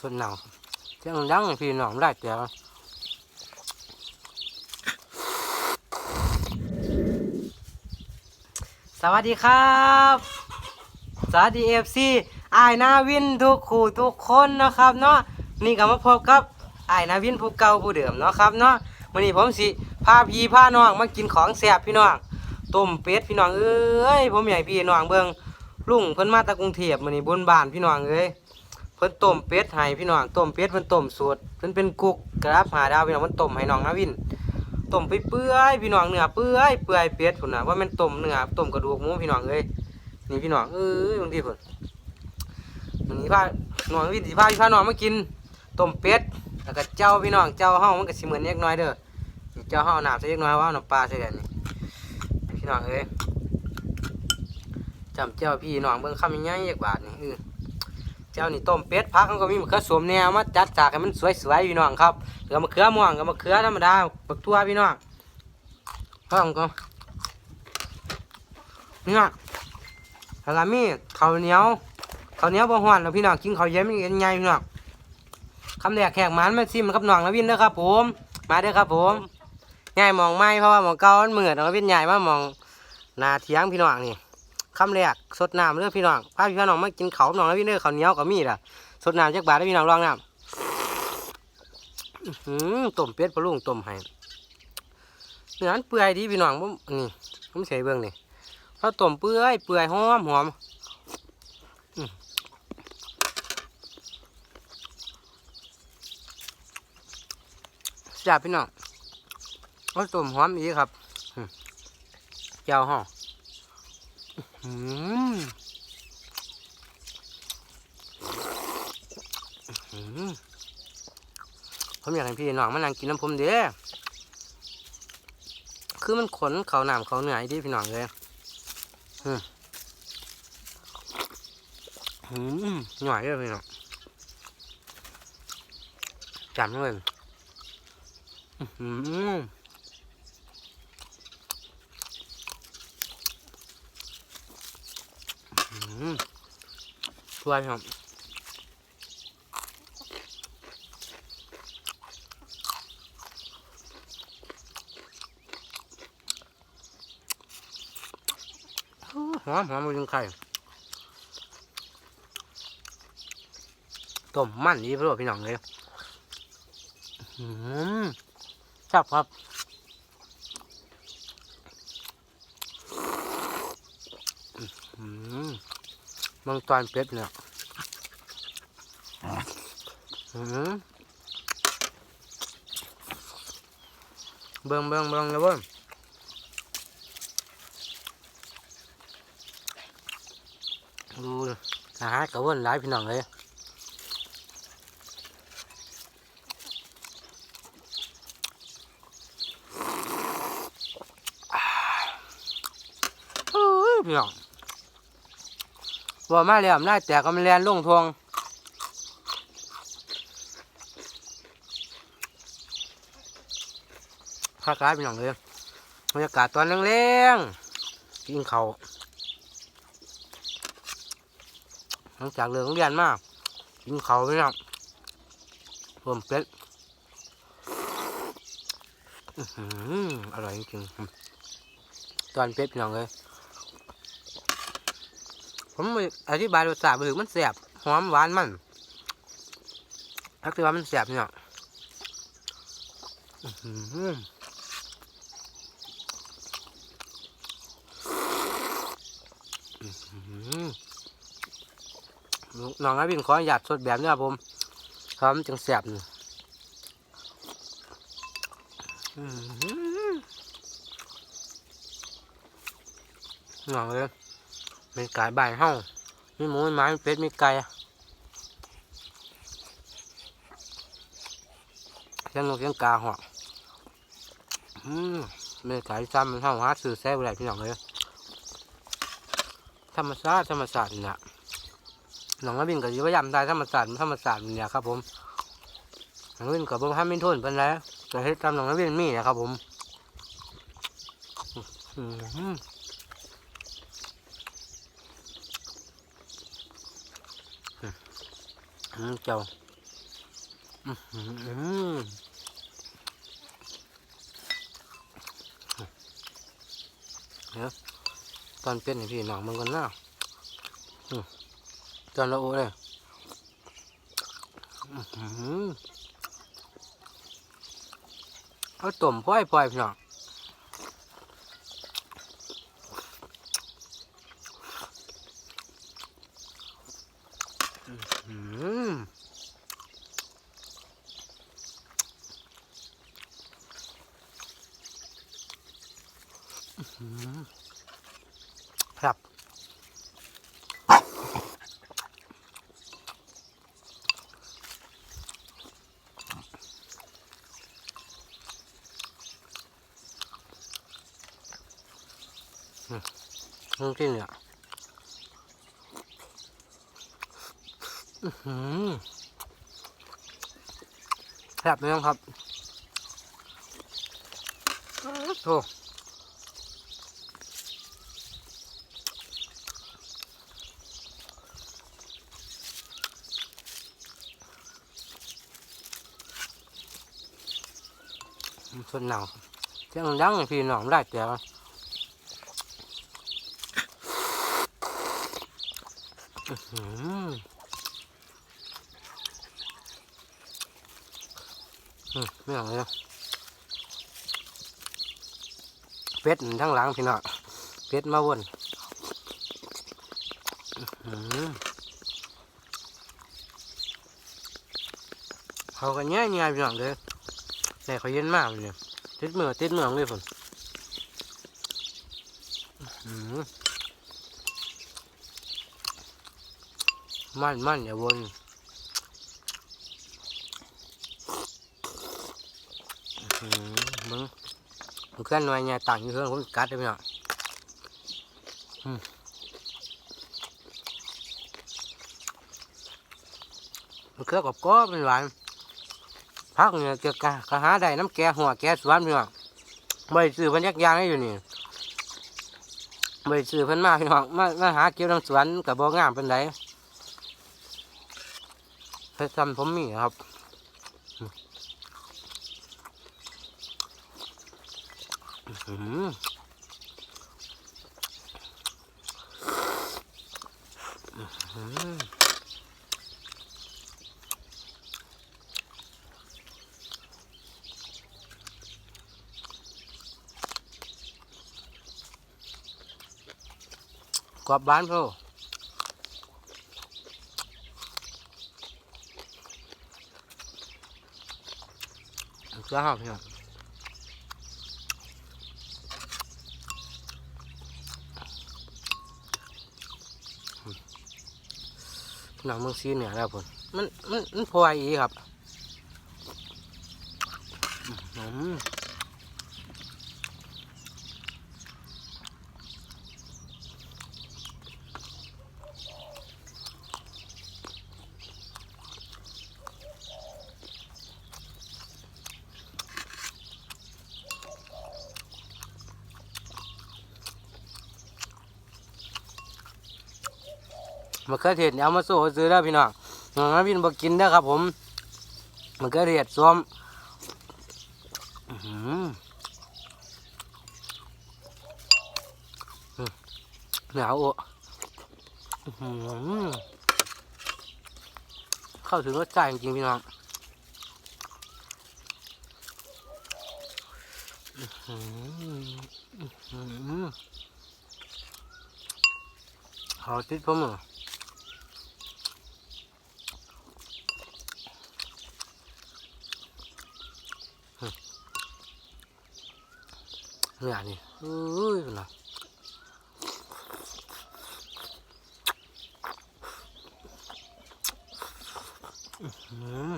ส่วนหนาวเสียงดังพี่น้องได้แต่สวัสดีครับ สวัสดีเอฟซีไอายนาวินทุกคู่ทุกคนนะครับเนาะนี่ก็มาพบกับไอายนาวินผู้เก่าผู้เดิมเนาะครับเนาะวันนี้ผมสิพาพี่พาน้องมากินของแซ่บพี่น้องต้มเป็ดพี่น้องเอ้ยผมอยากให้พี่น้องเบิ่งลุงเพิ่นมาจากกรุงเทพมื้อนี้บนบ้านพี่น้องเอ้ย เพิ่นต้มเป็ดให้พี่น้องต้มเป็ดเพิ่นต้มสูตรเพิ่นเป็นกุกกราบหาดาวพี่น้องเพิ่นต้มให้น้องนาวินต้มไปเปื่อยพี่น้องเนื้อเปื่อยเปื่อยเป็ดพุ่นน่ะว่าม่นต้มเนื้อต้มกระดูกหมูพี่น้องเอ้ยนี่พี่น้องเอ้ยบางทีพุ่นวันนี้พาน้องวินสิพาพี่พาน้องมากินต้มเป็ดแล้วก็เจ้าพี่น้องเจ้าเฮามันก็สิเหมือนเล็กน้อยเด้อเจ้าเฮาน้ำใส่เล็กน้อยว่าน้ำปลาใส่กันนี่พี่น้องเอ้ยจำเจ้าพี่น้องเบิ่งคำยังไงอีกบาทนี่เออ จ้านี่ต้มเป็ดพักมันก็มีมะเขือสวมแนวมาจัดฉากให้มันสวยๆพี่น้องครับเหลือมะเขือม่วงกับมะเขือธรรมดาบักทั่วพี่น้องพ้องก็เนี่ยแล้วก็มีข้าวเหนียวข้าวเหนียวบ่ฮ้อนแล้วพี่น้องกินข้าวเย็นมันยังไงพี่น้องคำแรกแขกมันมาซิมกับน้องนวินเด้อครับผม มาเด้อครับผมง่ายมองไม่เพราะว่าหมองเก่ามันเหมือนน้องนวินใหญ่มามองนาเทียงพี่น้องนี่ คำแรกสดน้ำเด้องพี่น้องพาพี่น้องมากินเขาน้องนวินเด้อเขาเหนียวก็มีล่ะสดน้ำจักบาทเด้อพี่น้องลองน้ำต้มเป็ดปลาลุงต้มให้เนื้อมันเปื่อยดีพี่น้องผมนี่ผมใส่เบิ่งนี่เขาต้มเปื่อยเปื่อยหอมหอมแซ่บพี่น้องก็ต้มหอมอีกครับเจ้าห่ออืมอืม ผมอยากให้พี่น้องมานั่งกินน้ำผมเด้อคือมันขนเขาหนามเขาเหนื่อยดีพี่น้องเลยอืมหน่อยเลยพี่น้องจำเลยอืม ช่วยครับหอมหอมมันยังไข่ต้มมันดีเพื่อพี่น้องเลยอืมครับครับอืม มังตอนเป็ดเนี่ยเบิ่งเบิ่งเบิ่งแล้วเบิ่งดูอาหารกระวนหลายพี่น้องเลยโอ้ยพี่น้อง ว่ามาแล้วน่าแต่ก็มันแลนลงทวงข้ากายพี่น้องเลยบรรยากาศตอนแรงๆกินเขาหลังจากเลิกเรียนมากินเขาพี่น้องเพิ่มเป็ดอื้อหืออร่อยจริงๆตอนเป็ดพี่น้องเลย ผมอธิบายรสชาติไปถึงมันแสบหอมหวานมันถ้าคือว่ามันแสบเนี่ยอื้อหืออื้อหือน้องขออนุญาตสดแบบนี้ครับผมครับมันจังแสบนี่หน้องเลย เป็นไก่บ้านเฮามีหมูมีหมามีเป็ดมีไก่เลี้ยงนกเลี้ยงกาหัวอืมเป็นไก่ซ้ำมันเฮาหาซื้อแซ่บอะไรพี่น้องเลยธรรมชาติธรรมชาติเนี่แหนองมาบินกับยิบยำได้ธรรมชาติธรรมชาติเนี่แหละครับผมหนองวินกับบ่ทำมินทุนเป็นแล้วจะเฮ็ดตามน้องมาบินมีนะครับผมอืม อืม เจ้าอื้อหือเดี๋ยวตอนเป็นพี่น้องมันกันหน้าตอนละโอ้เลยอื้อหือเอาต้มปล่อยปล่อยพี่น้องอื มครับน้ำจิ้มเนี่ยอื้อหือ แซ่บเลยครับโอ้ส่วนหนาวเจ้าดังพี่น้องได้แต่ว่าอืมอืม ไม่เอาเลยนะเป็ดทั้งหลังพี่น้องเป็ดมาวนเขากันง่ายง่ายพี่น้องเลยแต่เขาเย็นมากเลยเนี่ยติดเมือติดเมืองเลยผมอืมมันมันอย่าวนอื้อหือ มึงมึงเคลื่อนหน่วยเนี่ยต่างอยู่เพื่อนผมกัดได้ไหมเนาะมันเคลื่อนกับก้อเป็นหวานพักเนี่ยเกี่ยวกับกะหาได้น้ำแก่หัวแก่สวนพี่น้องไม่ได้ซื้อพันยักยางให้อยู่นี่ไม่ซื้อพันมาพี่น้องมามาหาเกี่ยวน้ำสวนกับบ่งามเป็นไรเพชรทำผมมีครับอื้อหืออื้อหือ กรอบบ้านพ่อจ้าพี่น้อง หนังเมืองซีเหนือแล้วผมมันมันมันพออีครับอืม มะเขือเทศเนี่ยเอามาโซ่ซื้อแล้พี่น้องน้องวินบอกกินนะครับ ผมมะเขือเทศส้มอื้อหืออืมหนาวอะเข้าถึงรสชาติจริงพี่น้องอื้อหืออื้อหือ เขาติดผมอะเนี่ยนี่อุ้ยนะอื้อหือ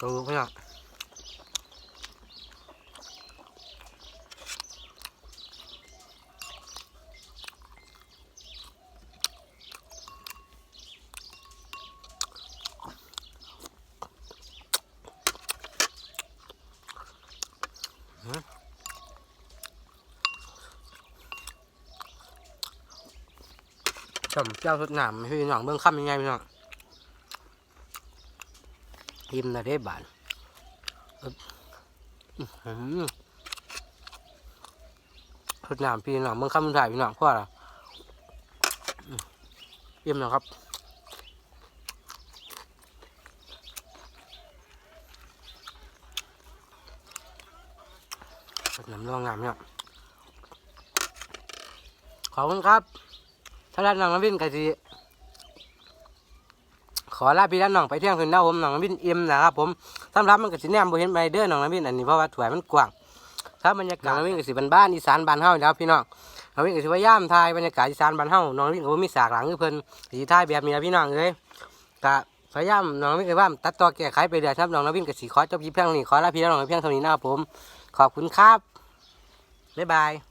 ดูพี่น้อ งจำเจ้าสุดหน้ำให้พี่น้องเบิ่งคำยังไงพี่น้องยิ้มนะเด้บานอึ๊บอื้อหือสดน้ำพี่น้องเบิ่งคำมันถ่ายพี่น้องพ่อละยิ้มนะครับสดน้ำร่องงามพี่น้องขอบคุณครับ ถ้าด้านน้องน้ำวินกะสิขอลาพี่ด้านน้องไปเที่ยงคืนนะผมน้องน้ำวินเอ็มนะครับผมสำหรับมันก็สิแนมบ่เห็นไปเด้อน้องน้ำวินอันนี้เพราะว่าถวยมันกว้างครับรรยากาศน้องน้ำวินก็สิเป็นบ้านอีสานบ้านเฮานี่ครับพี่น้องน้องน้ำวินก็สิพยายามถ่ายบรรยากาศอีสานบ้านเฮาน้องน้ำวินก็บ่มีสากหลังคือเพิ่นสิถ่ายแบบนี้นะพี่น้องเอ้ยก็พยายามน้องวินก็ว่าตัดต่อแก้ไขไปเรื่อยครับน้องน้ำวินก็สิขอจบคลิปเพียงเท่านี้ขอลาพี่นน้องเพียงเท่านี้นะครับผม ขอบคุณครับ บ๊ายบาย